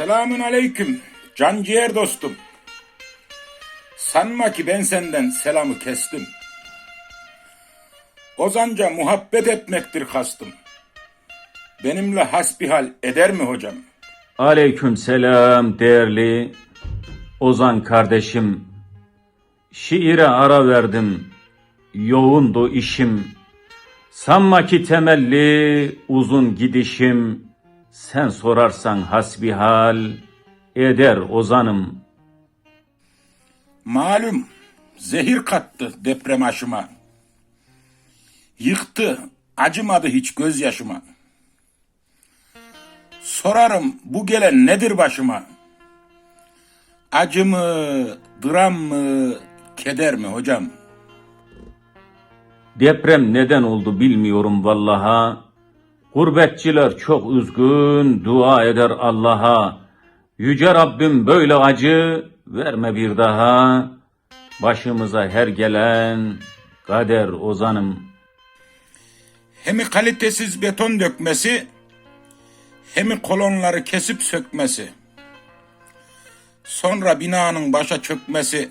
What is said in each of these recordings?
Selamün aleyküm can ciğer dostum. Sanma ki ben senden selamı kestim. Ozanca muhabbet etmektir kastım. Benimle hasbihal eder mi hocam? Aleyküm selam değerli Ozan kardeşim. Şiire ara verdim. Yoğundu işim. Sanma ki temelli uzun gidişim. Sen sorarsan hasbihal eder ozanım. Malum zehir kattı deprem aşıma. Yıktı acımadı hiç gözyaşıma. Sorarım bu gelen nedir başıma? Acı mı, dram mı, keder mi hocam? Deprem neden oldu bilmiyorum vallaha. Gurbetçiler çok üzgün, dua eder Allah'a. Yüce Rabbim böyle acı verme bir daha. Başımıza her gelen kader ozanım. Hemi kalitesiz beton dökmesi, hemi kolonları kesip sökmesi. Sonra binanın başa çökmesi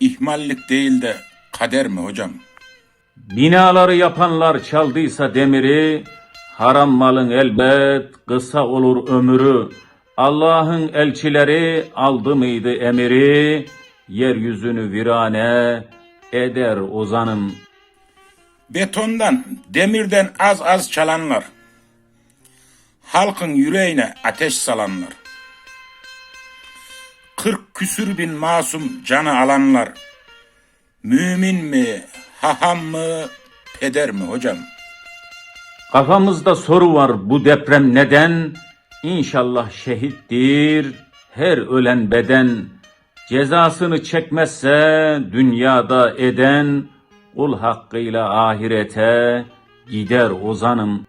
ihmallik değil de kader mi hocam? Binaları yapanlar çaldıysa demiri, haram malın elbet kısa olur ömrü. Allah'ın elçileri aldı mıydı emiri, yeryüzünü virane eder ozanım. Betondan, demirden az az çalanlar. Halkın yüreğine ateş salanlar. Kırk küsür bin masum canı alanlar. Mümin mi, haham mı, peder mi hocam? Kafamızda soru var bu deprem neden? İnşallah şehittir her ölen beden. Cezasını çekmezse dünyada eden kul hakkıyla ahirete gider ozanım.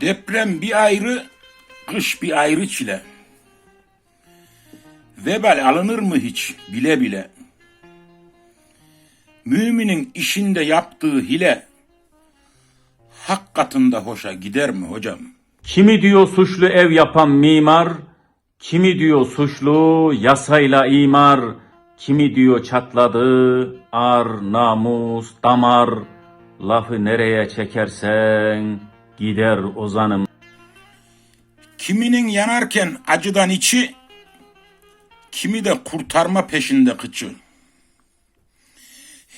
Deprem bir ayrı, kış bir ayrı çile. Vebal alınır mı hiç bile bile? Müminin işinde yaptığı hile, hak katında hoşa gider mi hocam? Kimi diyor suçlu ev yapan mimar, kimi diyor suçlu yasayla imar, kimi diyor çatladı ar, namus, damar. Lafı nereye çekersen gider ozanım. Kiminin yanarken acıdan içi, kimi de kurtarma peşinde kıçı.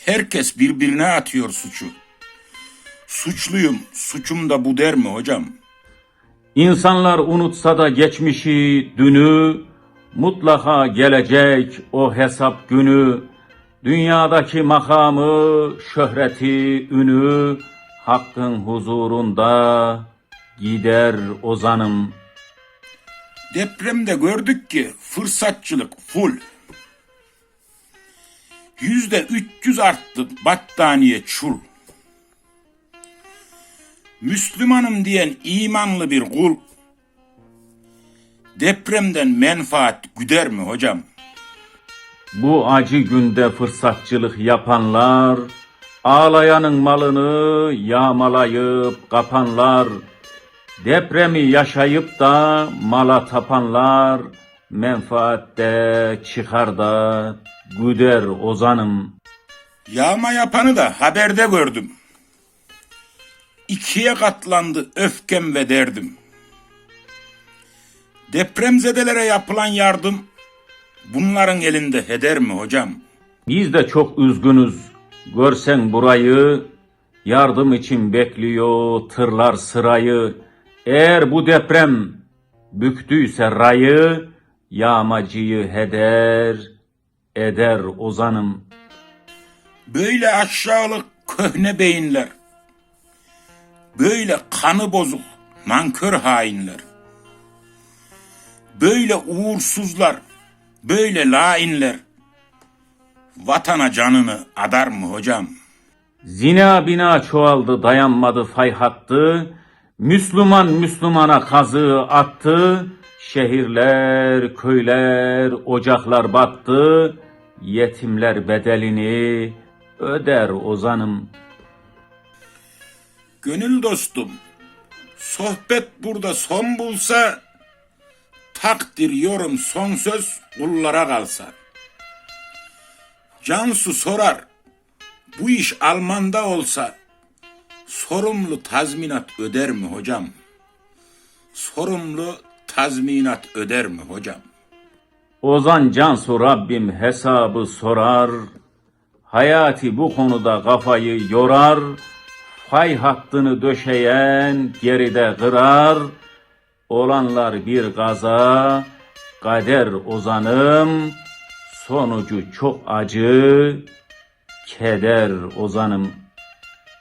Herkes birbirine atıyor suçu. Suçluyum, suçum da bu der mi hocam? İnsanlar unutsa da geçmişi, dünü, mutlaka gelecek o hesap günü. Dünyadaki makamı, şöhreti, ünü, hakkın huzurunda gider ozanım. Depremde gördük ki fırsatçılık full. Yüzde 300 arttı battaniye çul. Müslümanım diyen imanlı bir kul. Depremden menfaat güder mi hocam? Bu acı günde fırsatçılık yapanlar, ağlayanın malını yağmalayıp kapanlar, depremi yaşayıp da mala tapanlar, menfaatte çıkar da güder ozanım. Yağma yapanı da haberde gördüm. İkiye katlandı öfkem ve derdim. Depremzedelere yapılan yardım bunların elinde heder mi hocam? Biz de çok üzgünüz. Görsen burayı, yardım için bekliyor tırlar sırayı. Eğer bu deprem büktüyse rayı, yağmacıyı heder, eder ozanım. Böyle aşağılık köhne beyinler. Böyle kanı bozuk nankör hainler. Böyle uğursuzlar, böyle lainler. Vatana canını adar mı hocam? Zina bina çoğaldı dayanmadı fay hattı. Müslüman Müslümana kazığı attı. Şehirler, köyler, ocaklar battı. Yetimler bedelini öder ozanım. Gönül dostum, sohbet burada son bulsa Takdir yorum son söz kullara kalsa. Cansu sorar. Bu iş Alman'da olsa sorumlu tazminat öder mi hocam? Sorumlu tazminat öder mi hocam? Ozan Cansu Rabbim hesabı sorar. Hayati bu konuda kafayı yorar. Fay hattını döşeyen geride kırar. Olanlar bir gaza, kader ozanım. Sonucu çok acı, keder ozanım.